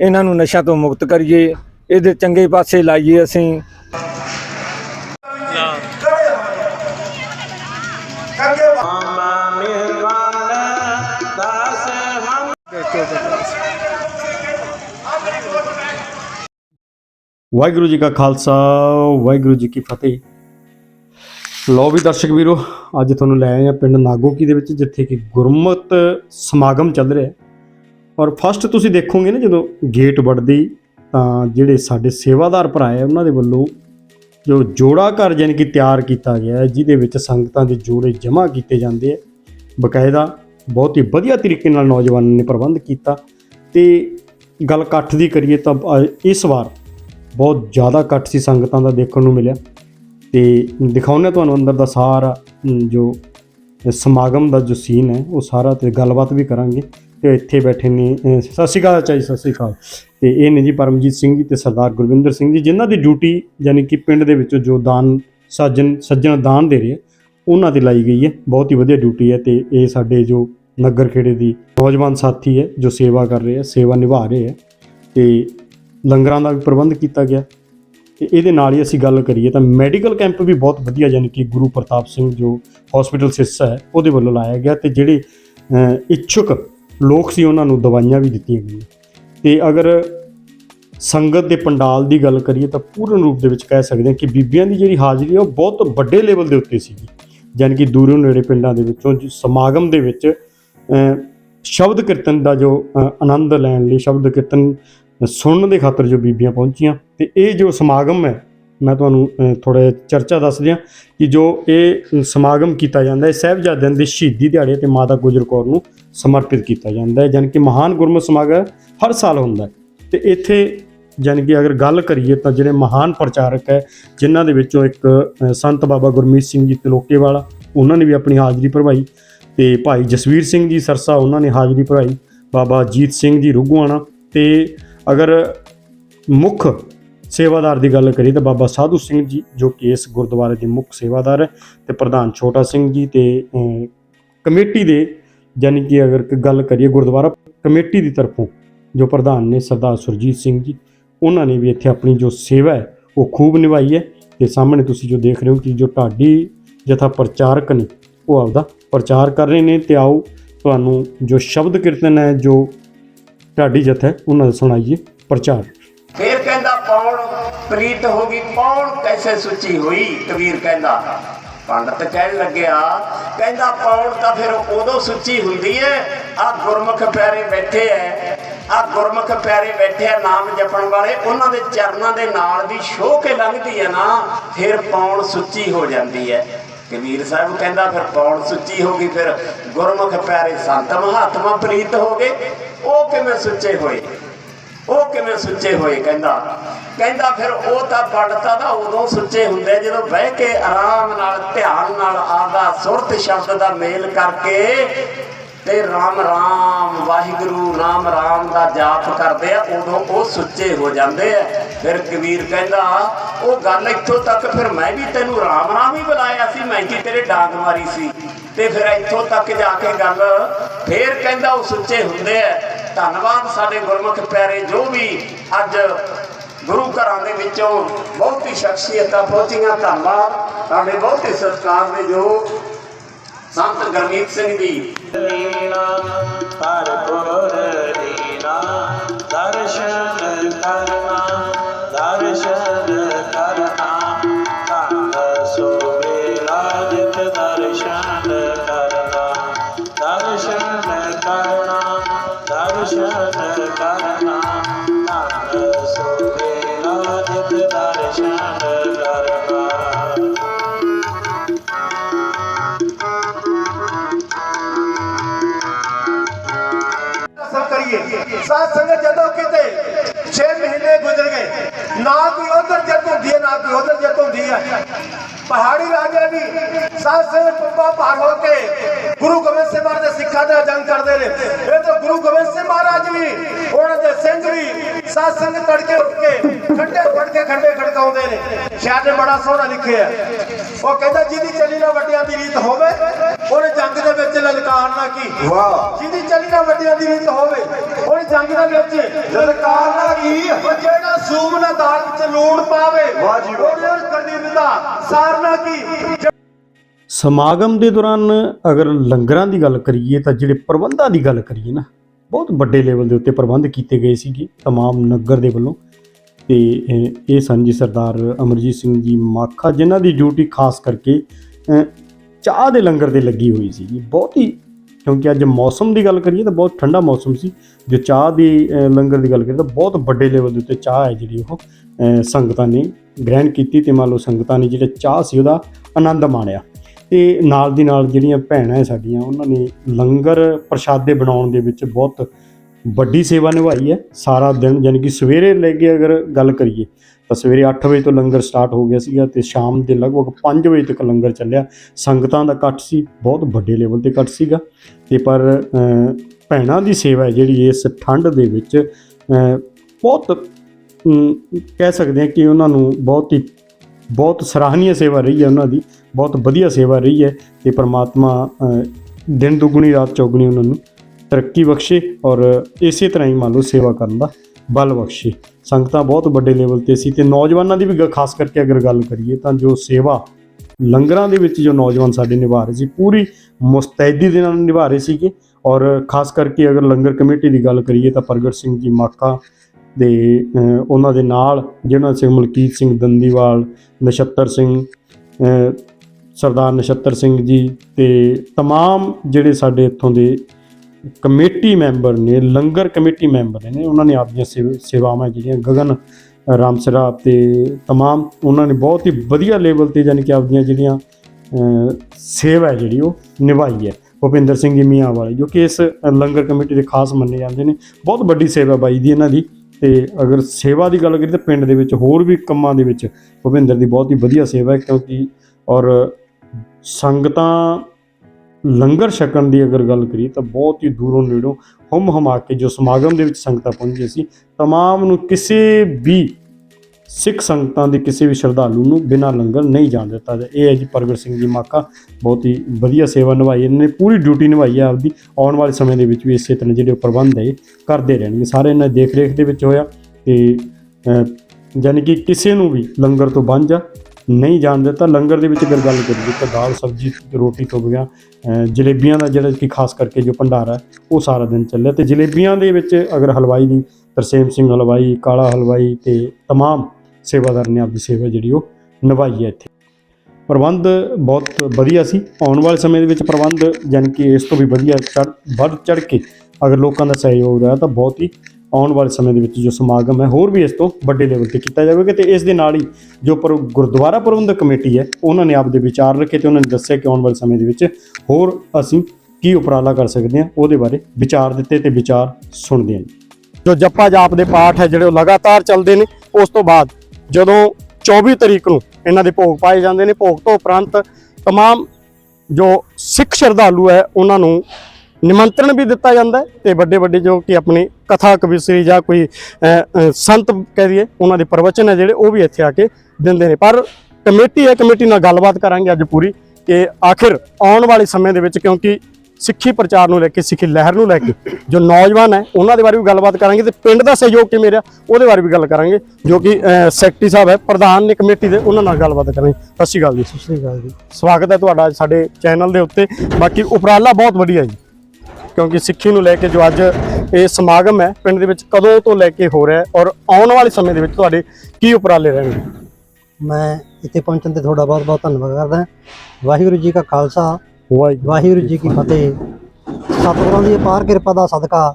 ਇਹਨਾਂ ਨੂੰ ਨਸ਼ਾ ਤੋਂ ਮੁਕਤ ਕਰੀਏ ਇਹਦੇ ਚੰਗੇ ਪਾਸੇ ਲਾਈਏ ਅਸੀਂ। ਵਾਹਿਗੁਰੂ ਜੀ ਕਾ ਖਾਲਸਾ ਵਾਹਿਗੁਰੂ ਜੀ ਕੀ ਫਤਿਹ। ਲੋ ਵੀ ਦਰਸ਼ਕ ਵੀਰੋ, ਅੱਜ ਤੁਹਾਨੂੰ ਲੈ ਆਏ ਆ ਪਿੰਡ ਨਾਗੋਕੀ ਦੇ ਵਿੱਚ, ਜਿੱਥੇ ਕਿ ਗੁਰਮਤ ਸਮਾਗਮ ਚੱਲ ਰਿਹਾ ਹੈ। ਔਰ ਫਸਟ ਤੁਸੀਂ ਦੇਖੋਗੇ ਨਾ, ਜਦੋਂ ਗੇਟ ਵੜਦੀ ਤਾਂ ਜਿਹੜੇ ਸਾਡੇ ਸੇਵਾਦਾਰ ਭਰਾ ਹੈ, ਉਹਨਾਂ ਦੇ ਵੱਲੋਂ ਜੋ ਜੋੜਾ ਘਰ ਯਾਨੀ ਕਿ ਤਿਆਰ ਕੀਤਾ ਗਿਆ ਹੈ, ਜਿਹਦੇ ਵਿੱਚ ਸੰਗਤਾਂ ਦੇ ਜੋੜੇ ਜਮ੍ਹਾਂ ਕੀਤੇ ਜਾਂਦੇ ਆ। ਬਕਾਇਦਾ ਬਹੁਤ ਹੀ ਵਧੀਆ ਤਰੀਕੇ ਨਾਲ ਨੌਜਵਾਨਾਂ ਨੇ ਪ੍ਰਬੰਧ ਕੀਤਾ। ਤੇ ਗੱਲ ਇਕੱਠ ਦੀ ਕਰੀਏ ਤਾਂ ਇਸ ਵਾਰ ਬਹੁਤ ਜ਼ਿਆਦਾ ਇਕੱਠ ਸੀ ਸੰਗਤਾਂ ਦਾ ਦੇਖਣ ਨੂੰ ਮਿਲਿਆ। ਤੇ ਦਿਖਾਉਂਦੇ ਹਾਂ ਤੁਹਾਨੂੰ ਅੰਦਰ ਦਾ ਸਾਰਾ ਜੋ ਸਮਾਗਮ ਦਾ ਜੋ ਸੀਨ ਹੈ ਉਹ ਸਾਰਾ ਤੇ ਗੱਲਬਾਤ ਵੀ ਕਰਾਂਗੇ। ਤੇ ਇੱਥੇ ਬੈਠੇ ਨੇ ਸਤਿ ਸ਼੍ਰੀ ਅਕਾਲ ਚਾਈ ਸਤਿ ਸ਼੍ਰੀ ਅਕਾਲ। ਤੇ ਇਹ ਨੇ ਜੀ ਪਰਮਜੀਤ ਸਿੰਘ ਜੀ ਤੇ ਸਰਦਾਰ ਗੁਰਵਿੰਦਰ ਸਿੰਘ ਜੀ ਜਿਨ੍ਹਾਂ ਦੀ ਡਿਊਟੀ ਯਾਨੀ ਕਿ ਪਿੰਡ ਦੇ ਵਿੱਚੋਂ ਜੋ ਦਾਨ ਸਾਜਣ ਸੱਜਣ ਦਾਨ ਦੇ ਰਹੇ ਆ, ਉਹਨਾਂ ਤੇ ਲਾਈ ਗਈ ਹੈ। ਬਹੁਤ ਹੀ ਵਧੀਆ ਡਿਊਟੀ ਹੈ ਤੇ ਇਹ ਸਾਡੇ ਜੋ ਨਗਰ ਖੇੜੇ ਦੀ ਨੌਜਵਾਨ ਸਾਥੀ ਹੈ ਜੋ ਸੇਵਾ ਕਰ ਰਹੇ ਹੈ ਸੇਵਾ ਨਿਭਾ ਰਹੇ ਹੈ ਤੇ ਲੰਗਰਾਂ ਦਾ ਵੀ ਪ੍ਰਬੰਧ ਕੀਤਾ ਗਿਆ। ਤੇ ਇਹਦੇ ਨਾਲ ਹੀ ਅਸੀਂ ਗੱਲ ਕਰੀਏ ਤਾਂ ਮੈਡੀਕਲ ਕੈਂਪ ਵੀ ਬਹੁਤ ਵਧੀਆ ਯਾਨੀ ਕਿ ਗੁਰੂ ਪ੍ਰਤਾਪ ਸਿੰਘ ਜੋ ਹਸਪੀਟਲ ਸਿਰਸਾ ਹੈ, ਉਹਦੇ ਵੱਲੋਂ ਲਾਇਆ ਗਿਆ ਤੇ ਜਿਹੜੇ ਇੱਛੁਕ ਲੋਕ ਸੀ ਉਹਨਾਂ ਨੂੰ ਦਵਾਈਆਂ ਵੀ ਦਿੱਤੀਆਂ ਗਈਆਂ। ਤੇ ਅਗਰ ਸੰਗਤ ਦੇ ਪੰਡਾਲ ਦੀ ਗੱਲ ਕਰੀਏ ਤਾਂ ਪੂਰਨ ਰੂਪ ਦੇ ਵਿੱਚ ਕਹਿ ਸਕਦੇ ਹਾਂ ਕਿ ਬੀਬੀਆਂ ਦੀ ਜਿਹੜੀ ਹਾਜ਼ਰੀ ਹੈ ਉਹ ਬਹੁਤ ਵੱਡੇ ਲੈਵਲ ਦੇ ਉੱਤੇ ਸੀਗੀ। ਯਾਨੀ ਕਿ ਦੂਰੋਂ ਨੇੜੇ ਪਿੰਡਾਂ ਦੇ ਵਿੱਚੋਂ ਸਮਾਗਮ ਦੇ ਵਿੱਚ ਸ਼ਬਦ ਕੀਰਤਨ ਦਾ ਜੋ ਆਨੰਦ ਲੈਣ ਲਈ, ਸ਼ਬਦ ਕੀਰਤਨ ਸੁਣਨ ਦੇ ਖਾਤਰ ਜੋ ਬੀਬੀਆਂ ਪਹੁੰਚੀਆਂ ਤੇ ਇਹ ਜੋ ਸਮਾਗਮ ਹੈ, ਮੈਂ ਤੁਹਾਨੂੰ ਥੋੜਾ ਚਰਚਾ ਦੱਸ ਦਿਆਂ ਕਿ ਜੋ ਇਹ ਸਮਾਗਮ ਕੀਤਾ ਜਾਂਦਾ ਹੈ, ਸਾਹਿਬਜ਼ਾਦਿਆਂ ਦੇ ਸ਼ਹੀਦੀ ਦਿਹਾੜੇ ਤੇ ਮਾਤਾ ਗੁਜਰ ਕੌਰ ਨੂੰ ਸਮਰਪਿਤ ਕੀਤਾ ਜਾਂਦਾ ਹੈ, ਜਾਣੀ ਕਿ ਮਹਾਨ ਗੁਰਮਤਿ ਸਮਾਗਮ ਹਰ ਸਾਲ ਹੁੰਦਾ ਹੈ। ਤੇ ਇੱਥੇ ਜਾਣੀ ਕਿ ਅਗਰ ਗੱਲ ਕਰੀਏ ਤਾਂ ਜਿਹੜੇ ਮਹਾਨ ਪ੍ਰਚਾਰਕ ਹੈ, ਜਿਨ੍ਹਾਂ ਦੇ ਵਿੱਚੋਂ ਇੱਕ ਸੰਤ ਬਾਬਾ ਗੁਰਮੀਤ ਸਿੰਘ ਜੀ ਤਲੋਕੇ ਵਾਲਾ ਉਹਨਾਂ ਨੇ ਵੀ ਆਪਣੀ ਹਾਜ਼ਰੀ ਭਰਵਾਈ ਤੇ ਭਾਈ ਜਸਵੀਰ ਸਿੰਘ ਜੀ ਸਰਸਾ, ਉਹਨਾਂ ਨੇ ਹਾਜ਼ਰੀ ਭਰਵਾਈ, ਬਾਬਾ ਜੀਤ ਸਿੰਘ ਜੀ ਰੁਗਵਾਣਾ ਤੇ ਅਗਰ ਮੁੱਖ ਸੇਵਾਦਾਰ ਦੀ ਗੱਲ ਕਰੀਏ ਤਾਂ ਬਾਬਾ ਸਾਧੂ ਸਿੰਘ ਜੀ ਜੋ ਕਿ ਇਸ ਗੁਰਦੁਆਰੇ ਦੇ ਮੁੱਖ ਸੇਵਾਦਾਰ ਹੈ ਤੇ ਪ੍ਰਧਾਨ ਛੋਟਾ ਸਿੰਘ ਜੀ ਤੇ ਕਮੇਟੀ ਦੇ, ਯਾਨੀ ਕਿ ਅਗਰ ਗੱਲ ਕਰੀਏ ਗੁਰਦੁਆਰਾ ਕਮੇਟੀ ਦੀ ਤਰਫੋਂ, ਜੋ ਪ੍ਰਧਾਨ ਨੇ ਸਰਦਾਰ ਸੁਰਜੀਤ ਸਿੰਘ ਜੀ, ਉਹਨਾਂ ਨੇ ਵੀ ਇੱਥੇ ਆਪਣੀ ਜੋ ਸੇਵਾ ਹੈ, ਉਹ ਖੂਬ ਨਿਭਾਈ ਹੈ ਤੇ ਸਾਹਮਣੇ ਤੁਸੀਂ ਜੋ ਦੇਖ ਰਹੇ ਹੋ ਕਿ ਜੋ ਢਾਡੀ ਜਥਾ ਪ੍ਰਚਾਰਕ ਨੇ, ਉਹ ਆਪਦਾ ਪ੍ਰਚਾਰ ਕਰ ਰਹੇ ਨੇ ਤੇ ਆਓ ਤੁਹਾਨੂੰ ਜੋ ਸ਼ਬਦ ਕੀਰਤਨ ਹੈ, ਜੋ ਢਾਡੀ ਜਥਾ ਉਹਨਾਂ ਦਾ ਸੁਣਾਈਏ ਪ੍ਰਚਾਰ। ਕਹਿੰਦਾ ਪ੍ਰੀਤ ਹੋ ਗਈ ਪੌਣ ਕੈਸੇ ਸੁੱਚੀ ਹੋਈ? ਕਬੀਰ ਕਹਿੰਦਾ, ਪੰਡਤ ਕਹਿਣ ਲੱਗਿਆ, ਕਹਿੰਦਾ ਪੌਣ ਤਾਂ ਫਿਰ ਉਦੋਂ ਸੁੱਚੀ ਹੁੰਦੀ ਹੈ ਆ ਗੁਰਮੁਖ ਪਿਆਰੇ ਬੈਠੇ ਐ ਆ ਗੁਰਮੁਖ ਪਿਆਰੇ ਬੈਠੇ ਆ ਨਾਮ ਜਪਣ ਵਾਲੇ, ਉਹਨਾਂ ਦੇ ਚਰਨਾਂ ਦੇ ਨਾਲ ਦੀ ਛੋਹ ਕੇ ਲੰਘਦੀ ਹੈ ਨਾ, ਫਿਰ ਪੌਣ ਸੁੱਚੀ ਹੋ ਜਾਂਦੀ ਹੈ ਕਬੀਰ ਸਾਹਿਬ ਕਹਿੰਦਾ, ਫਿਰ ਪੌਣ ਸੁੱਚੀ ਹੋ ਗਈ? ਫਿਰ ਗੁਰਮੁਖ ਪਿਆਰੇ ਸੰਤ ਮਹਾਤਮਾ ਪ੍ਰੀਤ ਹੋ ਗਏ। ਉਹ ਕਿਵੇਂ ਸੁੱਚੇ ਹੋਏ? ਉਹ ਕਿਵੇਂ ਸੁੱਚੇ ਹੋਏ? ਕਹਿੰਦਾ ਕਹਿੰਦਾ ਫਿਰ ਉਹ ਤਾਂ ਪੰਡਤਾਂ ਦਾ ਉਦੋਂ ਸੁੱਚੇ ਹੁੰਦੇ, ਜਦੋਂ ਬਹਿ ਕੇ ਆਰਾਮ ਨਾਲ, ਧਿਆਨ ਨਾਲ ਆਦਾ ਸੁਰਤ ਸ਼ਬਦ ਦਾ ਮੇਲ ਕਰਕੇ ਤੇ ਰਾਮ ਰਾਮ, ਵਾਹਿਗੁਰੂ ਨਾਮ ਰਾਮ ਦਾ ਜਾਪ ਕਰਦੇ ਆ, ਉਦੋਂ ਉਹ ਸੁੱਚੇ ਹੋ ਜਾਂਦੇ ਆ। ਫਿਰ ਕਬੀਰ ਕਹਿੰਦਾ, ਉਹ ਗੱਲ ਇੱਥੋਂ ਤੱਕ ਫਿਰ ਮੈਂ ਵੀ ਤੈਨੂੰ ਰਾਮ ਰਾਮ ਹੀ ਬੁਲਾਇਆ ਸੀ, ਮੈਂ ਕੀ ਤੇਰੇ ਡਾਂਗ ਮਾਰੀ ਸੀ। ਤੇ ਫਿਰ ਇੱਥੋਂ ਤੱਕ ਜਾ ਕੇ ਗੱਲ ਫੇਰ ਕਹਿੰਦਾ ਉਹ ਸੁੱਚੇ ਹੁੰਦੇ ਆ। ਧੰਨਵਾਦ ਸਾਡੇ ਗੁਰਮੁਖ ਪਿਆਰੇ, ਜੋ ਵੀ ਅੱਜ ਗੁਰੂ ਘਰਾਂ ਦੇ ਵਿੱਚੋਂ ਬਹੁਤੀ ਸ਼ਖਸੀਅਤਾਂ ਪਹੁੰਚੀਆਂ ਧੰਨਵਾਦ। ਸਾਡੇ ਬਹੁਤੇ ਸਤਿਕਾਰ ਦੇ ਜੋ ਸੰਤ ਗਰਮੀਤ ਸਿੰਘ ਜੀ। ਲੀਲਾ, ਹਰ ਗੁਰ ਲੀਲਾ, ਦਰਸ਼ਨ ਕਰਨਾ ਦਰਸ਼ਨ ਕਰਨਾ। ਸਾਧ ਸੰਗਤ ਜਦੋਂ ਕਿਤੇ 6 ਮਹੀਨੇ ਗੁਜ਼ਰ ਗਏ, ਨਾ ਕੋਈ ਉਧਰ ਜਿੱਤ ਹੁੰਦੀ ਹੈ, ਨਾ ਕੋਈ ਉਧਰ ਜਿੱਤ ਹੁੰਦੀ ਹੈ। ਪਹਾੜੀ ਰਾਜੇ ਦੀ ਸਾਧ ਸੰਗਤ ਪੰਪਾ ਭਾਗ ਹੋ ਕੇ ਗੁਰੂ ਗੋਬਿੰਦ ਸਿੰਘ ਦੇ ਖਾਦਾ ਜੰਗ ਕਰਦੇ ਨੇ ਇਹ ਤਾਂ ਗੁਰੂ ਗੋਬਿੰਦ ਸਿੰਘ ਮਹਾਰਾਜ ਵੀ ਉਹਨਾਂ ਦੇ ਸਿੰਘ ਵੀ ਸਾਧ ਸੰਗਤ ਤੜਕੇ ਉੱਠ ਕੇ ਖੰਡੇ ਫੜ ਕੇ ਖੰਡੇ ਖੜਕਾਉਂਦੇ ਨੇ ਸ਼ਾਇਰ ਨੇ ਬੜਾ ਸੋਹਣਾ ਲਿਖਿਆ ਉਹ ਕਹਿੰਦਾ ਜਿਹਦੀ ਚੱਲੀ ਨਾ ਵੱਡਿਆਂ ਦੀ ਰੀਤ ਹੋਵੇ ਉਹਨੇ ਜੰਗ ਦੇ ਵਿੱਚ ਲਲਕਾਰ ਨਾ ਕੀ ਵਾਹ ਜਿਹਦੀ ਚੱਲੀ ਨਾ ਵੱਡਿਆਂ ਦੀ ਰੀਤ ਹੋਵੇ ਉਹਨੇ ਜੰਗ ਦੇ ਵਿੱਚ ਲਲਕਾਰ ਨਾ ਕੀ ਜਿਹੜਾ ਸੂਬ ਨਾ ਦਾਲ ਵਿੱਚ ਲੂਣ ਪਾਵੇ ਵਾਹ ਜੀ ਉਹਨੇ ਕੰਨੀ ਵਿਦਾ ਸਾਰਨਾ ਕੀ ਸਮਾਗਮ ਦੇ ਦੌਰਾਨ ਅਗਰ ਲੰਗਰਾਂ ਦੀ ਗੱਲ ਕਰੀਏ ਤਾਂ ਜਿਹੜੇ ਪ੍ਰਬੰਧਾਂ ਦੀ ਗੱਲ ਕਰੀਏ ਨਾ ਬਹੁਤ ਵੱਡੇ ਲੈਵਲ ਦੇ ਉੱਤੇ ਪ੍ਰਬੰਧ ਕੀਤੇ ਗਏ ਸੀਗੇ तमाम ਨਗਰ ਦੇ ਵੱਲੋਂ ਤੇ ਅਹ, ਇਹ ਸਨ ਜੀ ਸਰਦਾਰ ਅਮਰਜੀਤ ਸਿੰਘ ਜੀ ਮਾਖਾ ਜਿਨ੍ਹਾਂ ਦੀ ਡਿਊਟੀ ਖਾਸ ਕਰਕੇ ਅਹ, ਚਾਹ ਦੇ ਲੰਗਰ ਤੇ ਲੱਗੀ ਹੋਈ ਸੀ ਬਹੁਤ ਹੀ ਕਿਉਂਕਿ ਅੱਜ ਮੌਸਮ ਦੀ ਗੱਲ ਕਰੀਏ ਤਾਂ ਬਹੁਤ ਠੰਡਾ ਮੌਸਮ ਸੀ ਜੋ ਚਾਹ ਦੀ ਅਹ, ਲੰਗਰ ਦੀ ਗੱਲ ਕਰੀਏ ਤਾਂ ਬਹੁਤ ਵੱਡੇ ਲੈਵਲ ਦੇ ਉੱਤੇ ਚਾਹ ਹੈ ਜਿਹੜੀ ਉਹ ਅਹ, ਸੰਗਤਾਂ ਨੇ ਗ੍ਰਹਿਣ ਕੀਤੀ ਤੇ ਮੰਨ ਲਓ ਸੰਗਤਾਂ ਨੇ ਜਿਹੜੇ ਚਾਹ ਸੀ ਉਹਦਾ ਆਨੰਦ ਮਾਣਿਆ ਤੇ ਨਾਲ ਦੀ ਨਾਲ ਜਿਹੜੀਆਂ ਭੈਣਾਂ ਹੈ ਸਾਡੀਆਂ, ਉਹਨਾਂ ਨੇ ਲੰਗਰ ਪ੍ਰਸ਼ਾਦੇ ਬਣਾਉਣ ਦੇ ਵਿੱਚ ਬਹੁਤ ਵੱਡੀ ਸੇਵਾ ਨਿਭਾਈ ਹੈ। ਸਾਰਾ ਦਿਨ ਯਾਨੀ ਕਿ ਸਵੇਰੇ ਲੈ ਕੇ ਅਗਰ ਗੱਲ ਕਰੀਏ, ਤਾਂ ਸਵੇਰੇ 8 ਵਜੇ ਤੋਂ ਲੰਗਰ ਸਟਾਰਟ ਹੋ ਗਿਆ ਸੀਗਾ ਤੇ ਸ਼ਾਮ ਦੇ ਲਗਭਗ 5 ਵਜੇ ਤੱਕ ਲੰਗਰ ਚੱਲਿਆ। ਸੰਗਤਾਂ ਦਾ ਇਕੱਠ ਸੀ, ਬਹੁਤ ਵੱਡੇ ਲੈਵਲ ਤੇ ਇਕੱਠ ਸੀਗਾ। ਤੇ ਪਰ ਭੈਣਾਂ ਦੀ ਸੇਵਾ ਜਿਹੜੀ ਇਸ ਠੰਡ ਦੇ ਵਿੱਚ ਬਹੁਤ ਕਹਿ ਸਕਦੇ ਹਾਂ ਕਿ ਉਹਨਾਂ ਨੂੰ ਬਹੁਤ ਹੀ ਬਹੁਤ ਸਰਾਹਨੀय ਸੇਵਾ ਰਹੀ ਹੈ ਉਹਨਾਂ ਦੀ, ਬਹੁਤ ਵਧੀਆ ਸੇਵਾ ਰਹੀ ਹੈ ਤੇ ਪ੍ਰਮਾਤਮਾ ਦਿਨ ਦੁਗਣੀ, ਰਾਤ ਚੌਗਣੀ ਉਹਨਾਂ ਨੂੰ ਤਰੱਕੀ ਬਖਸ਼ੇ ਔਰ ਇਸੇ ਤਰ੍ਹਾਂ ਹੀ ਮੰਨ ਲਓ ਸੇਵਾ ਕਰਨ ਦਾ ਬਲ ਬਖਸ਼ੇ। ਸੰਗਤਾਂ ਬਹੁਤ ਵੱਡੇ ਲੈਵਲ ਤੇ ਸੀ ਤੇ ਨੌਜਵਾਨਾਂ ਦੀ ਵੀ ਗ- ਖਾਸ ਕਰਕੇ ਅਗਰ ਗੱਲ ਕਰੀਏ ਤਾਂ ਜੋ ਸੇਵਾ ਲੰਗਰਾਂ ਦੇ ਵਿੱਚ ਜੋ ਨੌਜਵਾਨ ਸਾਡੇ ਨਿਭਾ ਰਹੇ ਸੀ, ਪੂਰੀ ਮੁਸਤੈਦੀ ਦੇ ਨਾਲ ਨਿਭਾ ਰਹੇ ਸੀਗੇ ਔਰ ਖਾਸ ਕਰਕੇ ਅਗਰ ਲੰਗਰ ਕਮੇਟੀ ਦੀ ਗੱਲ ਕਰੀਏ ਤਾਂ ਪ੍ਰਗਟ ਸਿੰਘ ਜੀ, ਮਾਕਾ ਦੇ ਅ, ਉਹਨਾਂ ਦੇ ਨਾਲ ਜਿਹੜਾ ਸਿੰਘ ਮਲਕੀਤ ਸਿੰਘ ਦੰਦੀਵਾਲ ਨਛੱਤਰ ਸਿੰਘ ਅ, ਸਰਦਾਰ ਨਛੱਤਰ ਸਿੰਘ ਜੀ ਤੇ तमाम ਜਿਹੜੇ ਸਾਡੇ ਇੱਥੋਂ ਦੇ ਕਮੇਟੀ ਮੈਂਬਰ ਨੇ ਲੰਗਰ ਕਮੇਟੀ ਮੈਂਬਰ ਨੇ ਉਹਨਾਂ ਨੇ ਆਪਣੀਆਂ ਸੇਵ- ਸੇਵਾਵਾਂ ਜਿਹੜੀਆਂ ਗਗਨ ਰਾਮਸਰਾ ਤੇ तमाम ਉਹਨਾਂ ਨੇ ਬਹੁਤ ਹੀ ਵਧੀਆ ਲੈਵਲ ਤੇ ਯਾਨੀ ਕਿ ਆਪਣੀਆਂ ਜਿਹੜੀਆਂ ਅ, ਸੇਵਾ ਹੈ ਜਿਹੜੀ ਉਹ ਨਿਭਾਈ ਹੈ ਭੁਪਿੰਦਰ ਸਿੰਘ ਜੀ ਮੀਆਂ ਵਾਲੇ ਜੋ ਕਿ ਇਸ ਲੰਗਰ ਕਮੇਟੀ ਦੇ ਖਾਸ ਮੰਨੇ ਜਾਂਦੇ ਨੇ ਬਹੁਤ ਵੱਡੀ ਸੇਵਾ ਬਾਈ ਦੀ ਇਹਨਾਂ ਦੀ ਤੇ ਅਗਰ ਸੇਵਾ ਦੀ ਗੱਲ ਕਰੀਏ ਤਾਂ ਪਿੰਡ ਦੇ ਵਿੱਚ ਹੋਰ ਵੀ ਕੰਮਾਂ ਦੇ ਵਿੱਚ ਭੁਪਿੰਦਰ ਦੀ ਬਹੁਤ ਹੀ ਵਧੀਆ ਸੇਵਾ ਹੈ ਕਿਉਂਕਿ ਔਰ ਸੰਗਤਾਂ ਲੰਗਰ ਛਕਣ ਦੀ ਅਗਰ ਗੱਲ ਕਰੀਏ ਤਾਂ ਬਹੁਤ ਹੀ ਦੂਰੋਂ ਨੇੜੋਂ ਹਮ ਹਮਾ ਕੇ ਜੋ ਸਮਾਗਮ ਦੇ ਵਿੱਚ ਸੰਗਤਾਂ ਪਹੁੰਚੀਆਂ ਸੀ तमाम ਨੂੰ ਕਿਸੇ ਵੀ ਸਿੱਖ ਸੰਗਤਾਂ ਦੇ ਕਿਸੇ ਵੀ ਸ਼ਰਧਾਲੂ ਨੂੰ ਬਿਨਾਂ ਲੰਗਰ ਨਹੀਂ ਜਾਣ ਦਿੱਤਾ ਜਾ- ਇਹ ਹੈ ਜੀ ਪ੍ਰਗਟ ਸਿੰਘ ਜੀ ਮਾਕਾ ਬਹੁਤ ਹੀ ਵਧੀਆ ਸੇਵਾ ਨਿਭਾਈ ਇਹਨਾਂ ਨੇ ਪੂਰੀ ਡਿਊਟੀ ਨਿਭਾਈ ਹੈ ਆਪਦੀ ਆਉਣ ਵਾਲੇ ਸਮੇਂ ਦੇ ਵਿੱਚ ਵੀ ਇਸੇ ਤਰ੍ਹਾਂ ਜਿਹੜੇ ਉਹ ਪ੍ਰਬੰਧ ਹੈ ਇਹ ਕਰਦੇ ਰਹਿਣਗੇ ਸਾਰੇ ਇਹਨਾਂ ਦੀ ਦੇਖ ਰੇਖ ਦੇ ਵਿੱਚ ਹੋਇਆ ਤੇ ਅਹ, ਯਾਨੀ ਕਿ ਕਿਸੇ ਨੂੰ ਵੀ ਲੰਗਰ ਤੋਂ ਵਾਂਝਾ ਨਹੀਂ ਜਾਣ ਦਿੱਤਾ ਲੰਗਰ ਦੇ ਵਿੱਚ ਅਗਰ ਗੱਲ ਕਰੀਏ ਤਾਂ ਦਾਲ ਸਬਜ਼ੀ ਰੋਟੀ ਤੋਂ ਬਗੈਰ ਅਹ, ਜਲੇਬੀਆਂ ਦਾ ਜਿਹੜਾ ਕਿ ਖਾਸ ਕਰਕੇ ਜੋ ਭੰਡਾਰਾ ਹੈ ਉਹ ਸਾਰਾ ਦਿਨ ਚੱਲਿਆ ਤੇ ਜਲੇਬੀਆਂ ਦੇ ਵਿੱਚ ਅਗਰ ਹਲਵਾਈ ਦੀ ਤਰਸੇਮ ਸਿੰਘ ਹਲਵਾਈ ਕਾਲਾ ਹਲਵਾਈ ਤੇ तमाम ਸੇਵਾਦਾਰ ਨੇ ਆਪਦੀ ਸੇਵਾ ਜਿਹੜੀ ਉਹ ਨਿਭਾਈ ਹੈ ਇੱਥੇ। ਪ੍ਰਬੰਧ ਬਹੁਤ ਵਧੀਆ ਸੀ। ਆਉਣ ਵਾਲੇ ਸਮੇਂ ਦੇ ਵਿੱਚ ਪ੍ਰਬੰਧ ਯਾਨੀ ਕਿ ਇਸ ਤੋਂ ਵੀ ਵਧੀਆ ਚੜ ਵੱਧ ਚੜ ਕੇ ਅਗਰ ਲੋਕਾਂ ਦਾ ਸਹਿਯੋਗ ਰਿਹਾ ਤਾਂ ਬਹੁਤ ਹੀ ਆਉਣ ਵਾਲੇ ਸਮੇਂ ਦੇ ਵਿੱਚ ਜੋ ਸਮਾਗਮ ਹੈ ਹੋਰ ਵੀ ਇਸ ਤੋਂ ਵੱਡੇ ਲੈਵਲ ਤੇ ਕੀਤਾ ਜਾਵੇਗਾ ਤੇ ਇਸ ਦੇ ਨਾਲ ਹੀ ਜੋ ਪਰ ਗੁਰਦੁਆਰਾ ਪ੍ਰਬੰਧਕ ਕਮੇਟੀ ਹੈ, ਉਹਨਾਂ ਨੇ ਆਪਦੇ ਵਿਚਾਰ ਰੱਖੇ ਤੇ ਉਹਨਾਂ ਨੇ ਦੱਸਿਆ ਕਿ ਆਉਣ ਵਾਲੇ ਸਮੇਂ ਦੇ ਵਿੱਚ ਹੋਰ ਅਸੀਂ ਕੀ ਉਪਰਾਲਾ ਕਰ ਸਕਦੇ ਹਾਂ, ਉਹਦੇ ਬਾਰੇ ਵਿਚਾਰ ਦਿੱਤੇ ਤੇ ਵਿਚਾਰ ਸੁਣਦੇ ਹਾਂ ਜੀ। ਜੋ ਜੱਪਾ ਜਾਪ ਦੇ ਪਾਠ ਹੈ ਜਿਹੜੇ ਉਹ ਲਗਾਤਾਰ ਚੱਲਦੇ ਨੇ, ਉਸ ਤੋਂ ਬਾਅਦ ਜਦੋਂ 24 ਤਰੀਕ ਨੂੰ ਇਹਨਾਂ ਦੇ ਭੋਗ ਪਾਏ ਜਾਂਦੇ ਨੇ ਭੋਗ ਤੋਂ ਉਪਰੰਤ तमाम ਜੋ ਸਿੱਖ ਸ਼ਰਧਾਲੂ ਹੈ ਉਹਨਾਂ ਨੂੰ ਨਿਮੰਤਰਣ ਵੀ ਦਿੱਤਾ ਜਾਂਦਾ ਹੈ ਤੇ ਵੱਡੇ ਵੱਡੇ ਜੋ ਕਿ ਆਪਣੀ ਕਥਾ ਕਵਿਸਰੀ ਜਾਂ ਕੋਈ ਅ, ਅ, ਸੰਤ ਕਹਿ ਦਈਏ ਉਹਨਾਂ ਦੇ ਪ੍ਰਵਚਨ ਹੈ ਜਿਹੜੇ ਉਹ ਵੀ ਇੱਥੇ ਆ ਕੇ ਦਿੰਦੇ ਨੇ ਪਰ ਕਮੇਟੀ ਹੈ ਕਮੇਟੀ ਨਾਲ ਗੱਲਬਾਤ ਕਰਾਂਗੇ ਅੱਜ ਪੂਰੀ ਕਿ ਆਖਿਰ ਆਉਣ ਵਾਲੇ ਸਮੇਂ ਦੇ ਵਿੱਚ ਕਿਉਂਕਿ ਸਿੱਖੀ ਪ੍ਰਚਾਰ ਨੂੰ ਲੈ ਕੇ ਸਿੱਖੀ ਲਹਿਰ ਨੂੰ ਲੈ ਕੇ ਜੋ ਨੌਜਵਾਨ ਹੈ ਉਹਨਾਂ ਦੇ ਬਾਰੇ ਵੀ ਗੱਲਬਾਤ ਕਰਾਂਗੇ ਤੇ ਪਿੰਡ ਦਾ ਸਹਿਯੋਗ ਕਿਵੇਂ ਰਿਹਾ ਉਹਦੇ ਬਾਰੇ ਵੀ ਗੱਲ ਕਰਾਂਗੇ ਜੋ ਕਿ ਸੈਕਟਰੀ ਸਾਹਿਬ ਹੈ ਪ੍ਰਧਾਨ ਨੇ ਕਮੇਟੀ ਦੇ ਉਹਨਾਂ ਨਾਲ ਗੱਲਬਾਤ ਕਰਾਂਗੇ। ਸਤਿ ਸ਼੍ਰੀ ਅਕਾਲ ਜੀ। ਸਤਿ ਸ਼੍ਰੀ ਅਕਾਲ ਜੀ। ਸਵਾਗਤ ਹੈ ਤੁਹਾਡਾ ਅੱਜ ਸਾਡੇ ਚੈਨਲ ਦੇ ਉੱਤੇ। ਬਾਕੀ ਉਪਰਾਲਾ ਬਹੁਤ ਵਧੀਆ ਜੀ ਕਿਉਂਕਿ ਸਿੱਖੀ ਨੂੰ ਲੈ ਕੇ ਜੋ ਅੱਜ ਇਹ ਸਮਾਗਮ ਹੈ ਪਿੰਡ ਦੇ ਵਿੱਚ ਕਦੋਂ ਤੋਂ ਲੈ ਕੇ ਹੋ ਰਿਹਾ ਹੈ ਔਰ ਆਉਣ ਵਾਲੇ ਸਮੇਂ ਦੇ ਵਿੱਚ ਤੁਹਾਡੇ ਕੀ ਉਪਰਾਲੇ ਰਹਿਣਗੇ? ਮੈਂ ਇੱਥੇ ਪਹੁੰਚਣ ਤੇ ਤੁਹਾਡਾ ਬਹੁਤ ਬਹੁਤ ਧੰਨਵਾਦ ਕਰਦਾ। ਵਾਹਿਗੁਰੂ ਜੀ ਕਾ ਖਾਲਸਾ ਵਾਹਿਗੁਰੂ ਵਾਹਿਗੁਰੂ ਜੀ ਕੀ ਫਤਿਹ। ਸਤਿਗੁਰਾਂ ਦੀ ਅਪਾਰ ਕਿਰਪਾ ਦਾ ਸਦਕਾ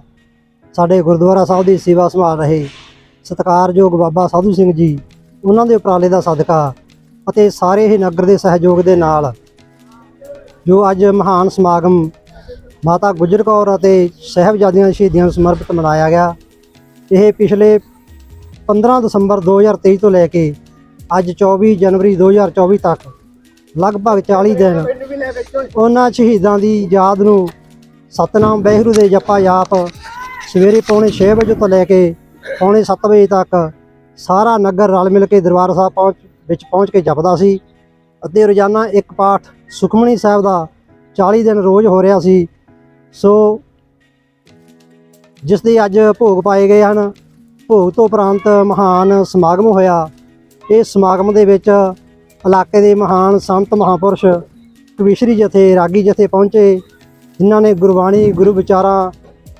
ਸਾਡੇ ਗੁਰਦੁਆਰਾ ਸਾਹਿਬ ਦੀ ਸੇਵਾ ਸੰਭਾਲ ਰਹੇ ਸਤਿਕਾਰਯੋਗ ਬਾਬਾ ਸਾਧੂ ਸਿੰਘ ਜੀ ਉਹਨਾਂ ਦੇ ਉਪਰਾਲੇ ਦਾ ਸਦਕਾ ਅਤੇ ਸਾਰੇ ਹੀ ਨਗਰ ਦੇ ਸਹਿਯੋਗ ਦੇ ਨਾਲ ਜੋ ਅੱਜ ਮਹਾਨ ਸਮਾਗਮ ਮਾਤਾ ਗੁਜਰ ਕੌਰ ਅਤੇ ਸਾਹਿਬਜ਼ਾਦਿਆਂ ਸ਼ਹੀਦੀਆਂ ਨੂੰ ਸਮਰਪਿਤ ਮਨਾਇਆ ਗਿਆ ਇਹ ਪਿਛਲੇ 15 ਦਸੰਬਰ 2023 ਤੋਂ ਲੈ ਕੇ ਅੱਜ 24 ਜਨਵਰੀ 2024 ਤੱਕ ਲਗਭਗ 40 ਦਿਨ ਉਹਨਾਂ ਸ਼ਹੀਦਾਂ ਦੀ ਯਾਦ ਨੂੰ ਸਤਨਾਮ ਵਾਹਿਗੁਰੂ ਦੇ ਜਪਾ ਜਾਪ ਸਵੇਰੇ ਪੌਣੇ 6 ਵਜੇ ਤੋਂ ਲੈ ਕੇ ਪੌਣੇ 7 ਵਜੇ ਤੱਕ ਸਾਰਾ ਨਗਰ ਰਲ ਮਿਲ ਕੇ ਦਰਬਾਰ ਸਾਹਿਬ ਪਹੁੰਚ, ਵਿੱਚ ਪਹੁੰਚ ਕੇ ਜਪਦਾ ਸੀ ਅਤੇ ਰੋਜ਼ਾਨਾ ਇੱਕ ਪਾਠ ਸੁਖਮਨੀ ਸਾਹਿਬ ਦਾ 40 ਦਿਨ ਰੋਜ਼ ਹੋ ਰਿਹਾ ਸੀ। ਸੋ ਜਿਸ ਦੇ ਅੱਜ ਭੋਗ ਪਾਏ ਗਏ ਹਨ, ਭੋਗ ਤੋਂ ਉਪਰੰਤ ਮਹਾਨ ਸਮਾਗਮ ਹੋਇਆ। ਇਹ ਸਮਾਗਮ ਦੇ ਵਿੱਚ ਇਲਾਕੇ ਦੇ ਮਹਾਨ ਸੰਤ ਮਹਾਪੁਰਸ਼ ਕਵੀਸ਼ਰੀ ਜਥੇ, ਰਾਗੀ ਜਥੇ ਪਹੁੰਚੇ, ਜਿਨ੍ਹਾਂ ਨੇ ਗੁਰਬਾਣੀ, ਗੁਰੂ ਵਿਚਾਰਾਂ,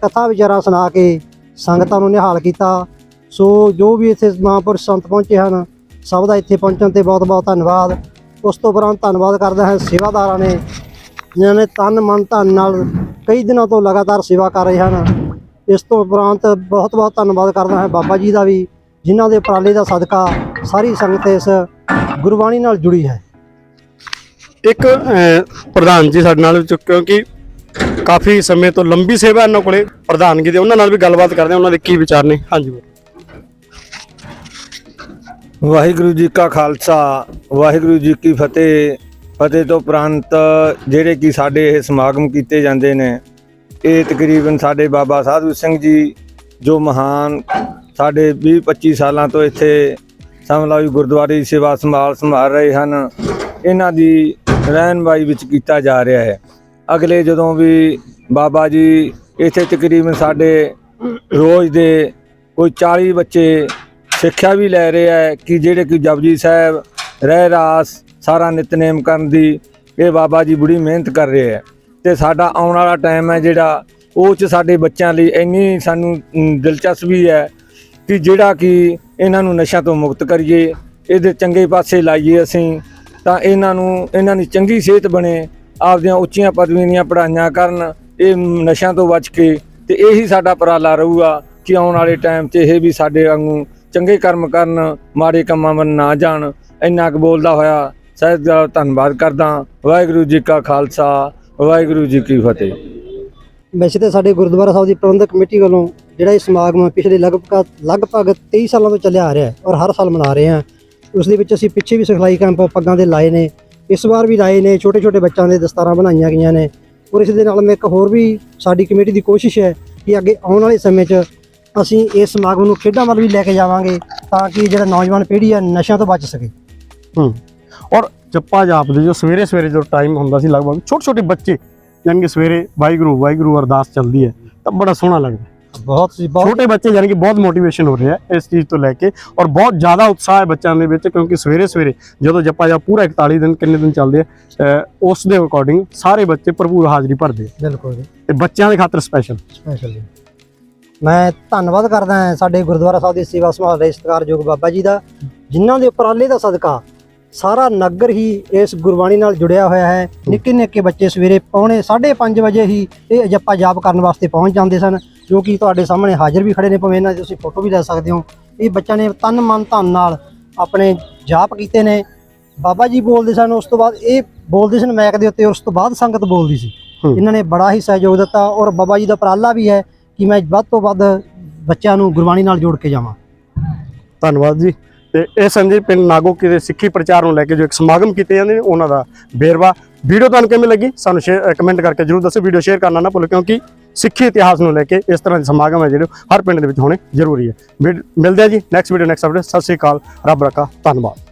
ਕਥਾ ਵਿਚਾਰਾਂ ਸੁਣਾ ਕੇ ਸੰਗਤਾਂ ਨੂੰ ਨਿਹਾਲ ਕੀਤਾ। ਸੋ ਜੋ ਵੀ ਇੱਥੇ ਮਹਾਂਪੁਰਸ਼ ਸੰਤ ਪਹੁੰਚੇ ਹਨ, ਸਭ ਦਾ ਇੱਥੇ ਪਹੁੰਚਣ ਤੇ ਬਹੁਤ ਬਹੁਤ ਧੰਨਵਾਦ। ਉਸ ਤੋਂ ਉਪਰੰਤ ਧੰਨਵਾਦ ਕਰਦਾ ਹਾਂ ਸੇਵਾਦਾਰਾਂ ਨੇ, ਜਿਨ੍ਹਾਂ ਨੇ ਤਨ, ਮਨ, ਧਨ ਨਾਲ ਕਈ ਦਿਨਾਂ ਤੋਂ ਲਗਾਤਾਰ ਸੇਵਾ ਕਰ ਰਹੇ ਹਨ। ਇਸ ਤੋਂ ਉਪਰੰਤ ਬਹੁਤ ਬਹੁਤ ਧੰਨਵਾਦ ਕਰਦਾ ਹਾਂ ਬਾਬਾ ਜੀ ਦਾ ਵੀ, ਜਿਨ੍ਹਾਂ ਦੇ ਉਪਰਾਲੇ ਦਾ ਸਦਕਾ ਸਾਰੀ ਸੰਗਤ ਇਸ ਗੁਰਬਾਣੀ ਨਾਲ ਜੁੜੀ ਹੈ। ਇੱਕ ਪ੍ਰਧਾਨ ਜੀ ਸਾਡੇ ਨਾਲ ਕਿਉਂਕਿ ਕਾਫੀ ਸਮੇਂ ਤੋਂ ਲੰਬੀ ਸੇਵਾ ਇਹਨਾਂ ਕੋਲੇ ਪ੍ਰਧਾਨਗੀ ਦੇ ਉਹਨਾਂ ਨਾਲ ਵੀ ਗੱਲਬਾਤ ਕਰਦੇ ਹਾਂ ਉਹਨਾਂ ਦੇ ਕੀ ਵਿਚਾਰ ਨੇ? ਹਾਂਜੀ। ਵਾਹਿਗੁਰੂ ਜੀ ਕਾ ਖਾਲਸਾ ਵਾਹਿਗੁਰੂ ਜੀ ਕੀ ਫਤਿਹ। ਫਤਿਹ ਤੋਂ ਉਪਰੰਤ ਜਿਹੜੇ ਕਿ ਸਾਡੇ ਇਹ ਸਮਾਗਮ ਕੀਤੇ ਜਾਂਦੇ ਨੇ ਇਹ ਤਕਰੀਬਨ ਸਾਡੇ ਬਾਬਾ ਸਾਧੂ ਸਿੰਘ ਜੀ ਜੋ ਮਹਾਨ ਸਾਡੇ 20 25 ਸਾਲਾਂ ਤੋਂ ਇੱਥੇ ਸਮਲਾਈ ਗੁਰਦੁਆਰੇ ਦੀ ਸੇਵਾ ਸੰਭਾਲ ਸੰਭਾਲ ਰਹੇ ਹਨ। ਇਹਨਾਂ ਦੀ ਰਹਿਨਮਾਈ ਵਿੱਚ ਕੀਤਾ ਜਾ ਰਿਹਾ ਹੈ। ਅਗਲੇ ਜਦੋਂ ਵੀ ਬਾਬਾ ਜੀ ਇੱਥੇ ਤਕਰੀਬਨ ਸਾਡੇ ਰੋਜ਼ ਦੇ ਕੋਈ 40 ਬੱਚੇ ਸਿੱਖਿਆ ਵੀ ਲੈ ਰਹੇ ਹੈ ਕਿ ਜਿਹੜੇ ਕਿ ਜਪਜੀ ਸਾਹਿਬ, ਰਹਿ ਰਾਸ, ਸਾਰਾ ਨਿਤਨੇਮ ਕਰਨ ਦੀ ਇਹ ਬਾਬਾ ਜੀ ਬੜੀ ਮਿਹਨਤ ਕਰ ਰਹੇ ਹੈ। ਤੇ ਸਾਡਾ ਆਉਣ ਵਾਲਾ ਟਾਈਮ ਹੈ ਜਿਹੜਾ, ਉਹ ਚ ਸਾਡੇ ਬੱਚਿਆਂ ਲਈ ਇੰਨੀ ਸਾਨੂੰ ਦਿਲਚਸਪੀ ਹੈ ਕਿ ਜਿਹੜਾ ਕਿ ਇਹਨਾਂ ਨੂੰ ਨਸ਼ਾ ਤੋਂ ਮੁਕਤ ਕਰੀਏ, ਇਹਦੇ ਚੰਗੇ ਪਾਸੇ ਲਾਈਏ ਅਸੀਂ, ਤਾਂ ਇਹਨਾਂ ਨੂੰ, ਇਹਨਾਂ ਦੀ ਚੰਗੀ ਸਿਹਤ ਬਣੇ, ਆਪਦੀਆਂ ਉੱਚੀਆਂ ਪਦਵੀਆਂ ਦੀਆਂ ਪੜ੍ਹਾਈਆਂ ਕਰਨ, ਇਹ ਨਸ਼ਿਆਂ ਤੋਂ ਬਚ ਕੇ, ਤੇ ਇਹੀ ਸਾਡਾ ਉਪਰਾਲਾ ਰਹੂਗਾ ਕਿ ਆਉਣ ਵਾਲੇ ਟਾਈਮ 'ਚ ਇਹ ਵੀ ਸਾਡੇ ਵਾਂਗੂ ਚੰਗੇ ਕਰਮ ਕਰਨ, ਮਾੜੇ ਕੰਮਾਂ ਵੱਲ ਨਾ ਜਾਣ। ਇੰਨਾ ਕੁ ਬੋਲਦਾ ਹੋਇਆ ਸਹਿਜ ਦਾ ਧੰਨਵਾਦ ਕਰਦਾ, ਵਾਹਿਗੁਰੂ ਜੀ ਕਾ ਖਾਲਸਾ, ਵਾਹਿਗੁਰੂ ਜੀ ਕੀ ਫਤਿਹ। ਵੈਸੇ ਤਾਂ ਸਾਡੇ ਗੁਰਦੁਆਰਾ ਸਾਹਿਬ ਦੀ ਪ੍ਰਬੰਧਕ ਕਮੇਟੀ ਵੱਲੋਂ ਜਿਹੜਾ ਇਹ ਸਮਾਗਮ ਪਿਛਲੇ ਲਗਭਗ ਲਗਭਗ 23 ਸਾਲਾਂ ਤੋਂ ਚੱਲਿਆ ਆ ਰਿਹਾ ਹੈ ਔਰ ਹਰ ਸਾਲ ਮਨਾ ਰਹੇ ਹਾਂ। ਉਸ ਦੇ ਵਿੱਚ ਅਸੀਂ ਪਿੱਛੇ ਵੀ ਸਿਖਲਾਈ ਕੈਂਪ ਪੱਗਾਂ ਦੇ ਲਾਏ ਨੇ, ਇਸ ਵਾਰ ਵੀ ਲਾਏ ਨੇ ਛੋਟੇ ਛੋਟੇ ਬੱਚਿਆਂ ਦੇ ਦਸਤਾਰਾਂ ਬਣਾਈਆਂ ਗਈਆਂ ਨੇ। ਔਰ ਇਸ ਦੇ ਨਾਲ ਮੈਂ ਇੱਕ ਹੋਰ ਵੀ ਸਾਡੀ ਕਮੇਟੀ ਦੀ ਕੋਸ਼ਿਸ਼ ਹੈ ਕਿ ਅੱਗੇ ਆਉਣ ਵਾਲੇ ਸਮੇਂ 'ਚ ਅਸੀਂ ਇਸ ਸਮਾਗਮ ਨੂੰ ਖੇਡਾਂ ਵੱਲ ਵੀ ਲੈ ਕੇ ਜਾਵਾਂਗੇ ਤਾਂ ਕਿ ਜਿਹੜਾ ਨੌਜਵਾਨ ਪੀੜ੍ਹੀ ਹੈ, ਨਸ਼ਿਆਂ ਤੋਂ ਬਚ ਸਕੇ। ਹੂੰ। ਔਰ ਜੱਪਾ ਜਾਪਦੇ ਜੋ ਸਵੇਰੇ ਸਵੇਰੇ ਜੋ ਟਾਈਮ ਹੁੰਦਾ ਸੀ, ਲਗਭਗ ਛੋਟੇ ਛੋਟੇ ਬੱਚੇ ਯਾਨੀ ਕਿ ਸਵੇਰੇ ਵਾਹਿਗੁਰੂ ਵਾਹਿਗੁਰੂ ਅਰਦਾਸ ਚੱਲਦੀ ਹੈ, ਤਾਂ ਬੜਾ ਸੋਹਣਾ ਲੱਗਦਾ। ਬਹੁਤ ਸੀ ਬਹੁਤ ਛੋਟੇ ਬੱਚੇ ਯਾਨੀ ਕਿ ਬਹੁਤ ਮੋਟੀਵੇਸ਼ਨ ਹੋ ਰਿਹਾ ਇਸ ਚੀਜ਼ ਤੋਂ ਲੈ ਕੇ ਔਰ ਬਹੁਤ ਜ਼ਿਆਦਾ ਉਤਸ਼ਾਹ ਹੈ ਬੱਚਿਆਂ ਦੇ ਵਿੱਚ ਕਿਉਂਕਿ ਸਵੇਰੇ ਸਵੇਰੇ ਜਦੋਂ ਜੱਪਾ ਜਾਪ ਪੂਰਾ 41 ਦਿਨ ਕਿੰਨੇ ਦਿਨ ਚੱਲਦੇ ਆ ਉਸ ਦੇ ਅਕੋਰਡਿੰਗ ਸਾਰੇ ਬੱਚੇ ਭਰਪੂਰ ਹਾਜ਼ਰੀ ਭਰਦੇ ਆ। ਬਿਲਕੁਲ ਜੀ। ਤੇ ਬੱਚਿਆਂ ਦੇ ਖਾਤਰ ਸਪੈਸ਼ਲ ਸਪੈਸ਼ਲ ਜੀ। ਮੈਂ ਧੰਨਵਾਦ ਕਰਦਾ ਹਾਂ ਸਾਡੇ ਗੁਰਦੁਆਰਾ ਸਾਹਿਬ ਦੀ ਸੇਵਾ ਸੰਭਾਲ ਰਹੇ ਸਤਿਕਾਰਯੋਗ ਬਾਬਾ ਜੀ ਦਾ ਜਿਨ੍ਹਾਂ ਦੇ ਉਪਰਾਲੇ ਦਾ ਸਦਕਾ ਸਾਰਾ ਨਗਰ ਹੀ ਇਸ ਗੁਰਬਾਣੀ ਨਾਲ ਜੁੜਿਆ ਹੋਇਆ ਹੈ। ਨਿੱਕੇ ਨਿੱਕੇ ਬੱਚੇ ਸਵੇਰੇ ਪੌਣੇ 5:30 ਵਜੇ ਹੀ ਇਹ ਜਪਾ ਜਾਪ ਕਰਨ ਵਾਸਤੇ ਪਹੁੰਚ ਜਾਂਦੇ ਸਨ ਜੋ ਕਿ ਤੁਹਾਡੇ ਸਾਹਮਣੇ ਹਾਜ਼ਰ ਵੀ ਖੜੇ ਨੇ ਭਾਵੇਂ ਇਹਨਾਂ ਦੀ ਤੁਸੀਂ ਫੋਟੋ ਵੀ ਲੈ ਸਕਦੇ ਹੋ। ਇਹ ਬੱਚਿਆਂ ਨੇ ਤਨ ਮਨ ਧਨ ਨਾਲ ਆਪਣੇ ਜਾਪ ਕੀਤੇ ਨੇ। ਬਾਬਾ ਜੀ ਬੋਲਦੇ ਸਨ ਉਸ ਤੋਂ ਬਾਅਦ ਇਹ ਬੋਲਦੇ ਸਨ ਮੈਕ ਦੇ ਉੱਤੇ ਉਸ ਤੋਂ ਬਾਅਦ ਸੰਗਤ ਬੋਲਦੀ ਸੀ। ਇਹਨਾਂ ਨੇ ਬੜਾ ਹੀ ਸਹਿਯੋਗ ਦਿੱਤਾ ਔਰ ਬਾਬਾ ਜੀ ਦਾ ਉਪਰਾਲਾ ਵੀ ਹੈ ਕਿ ਮੈਂ ਵੱਧ ਤੋਂ ਵੱਧ ਬੱਚਿਆਂ ਨੂੰ ਗੁਰਬਾਣੀ ਨਾਲ ਜੋੜ ਕੇ ਜਾਵਾਂ। ਧੰਨਵਾਦ ਜੀ। ਤੇ ਇਹ ਸੰਜੇ ਪਿੰਡ ਨਾਗੋਕੀ ਦੇ ਸਿੱਖੀ ਪ੍ਰਚਾਰ ਨੂੰ ਲੈ ਕੇ ਜੋ ਇੱਕ ਸਮਾਗਮ ਕੀਤੇ ਜਾਂਦੇ ਨੇ, ਉਹਨਾਂ ਦਾ ਬੇਰਵਾ ਵੀਡੀਓ ਤੁਹਾਨੂੰ ਕਿਵੇਂ ਲੱਗੀ? ਸਾਨੂੰ ਸ਼ੇਅਰ ਕਮੈਂਟ ਕਰਕੇ ਜਰੂਰ ਦੱਸੋ ਵੀਡੀਓ ਸ਼ੇਅਰ ਕਰਨਾ ਨਾ ਭੁੱਲੋ, ਕਿਉਂਕਿ ਸਿੱਖੀ ਇਤਿਹਾਸ ਨੂੰ ਲੈ ਕੇ ਇਸ ਤਰ੍ਹਾਂ ਦੇ ਸਮਾਗਮ ਹੈ ਜਿਹੜੇ ਹਰ ਪਿੰਡ ਦੇ ਵਿੱਚ ਹੋਣੇ ਜ਼ਰੂਰੀ ਹੈ। ਮਿਲ- ਮਿਲਦੇ ਆ ਜੀ next video next update Sat Sri ਅਕਾਲ, ਰੱਬ ਰੱਖਾ, ਧੰਨਵਾਦ।